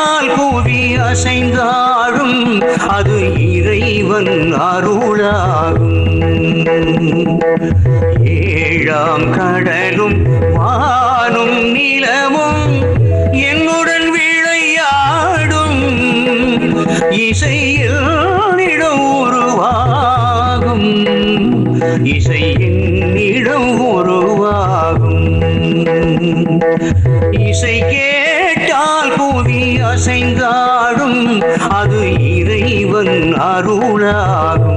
கேட்டால் புவி அசைந்தாடும் அது இறைவன் அருளாகும். ஏழாம் கடலும் வானும் நிலமும் என்னுடன் விளையாடும் இசையில் என்னிடம் உருவாகும். இசையின் இடம் உருவாகும். இசை கேட்டால் புவி அசைந்தாடும் அது இறைவன் அருளாகும்.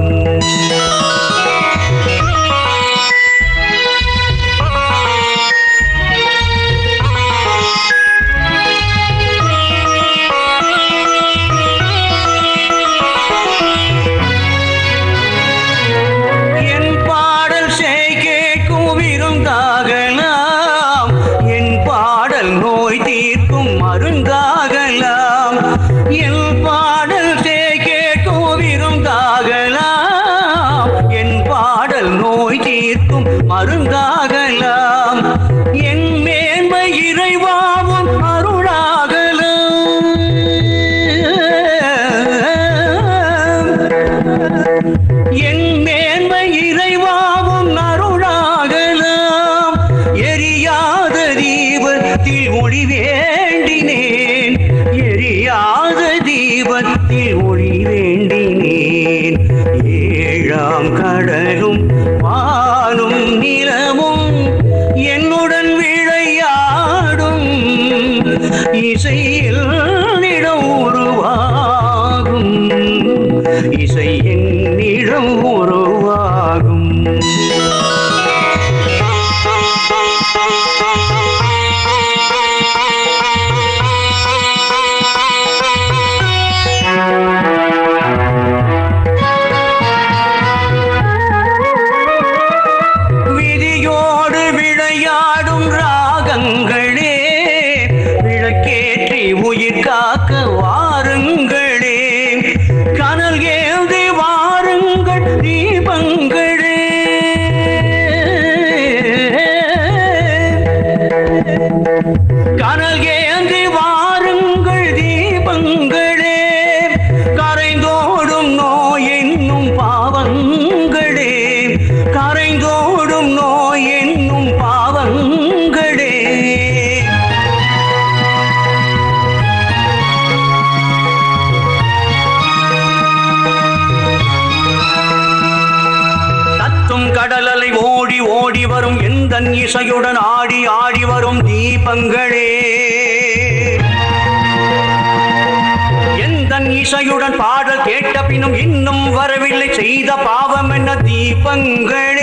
மருந்தாகலாம் என் பாடல் செய் கேட்கும் விருந்தாகலாம் என் பாடல் நோய் தீர்க்கும் மருந்தாகலாம். என் மேன்மை இறைவாவும் அருளாகலாம். என் மேன்மை இறைவாவும் அருளாகலாம். எரியாத தீபத்தில் ஒளி வேண்டினேன். ஏழாம் கடலும் வானும் நிலமும் என்னுடன் விளையாடும். இசையில் நிடம் உருவாகும். இசை என்னிடம் உருவாகும் காக்க வாருங்களே. ஆடி வரும் எந்த இசையுடன் ஆடி ஆடி வரும் தீபங்களே. எந்த இசையுடன் பாடல் கேட்ட பின்னும் இன்னும் வரவில்லை செய்த பாவம் என்ன தீபங்கள்?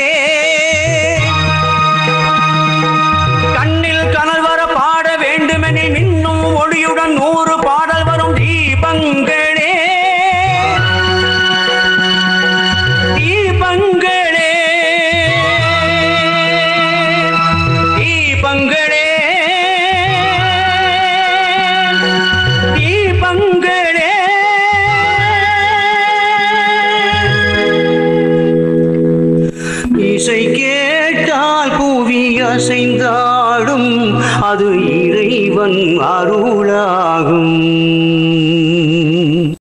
அசைந்தாடும் அது இறைவன் அருளாகும்.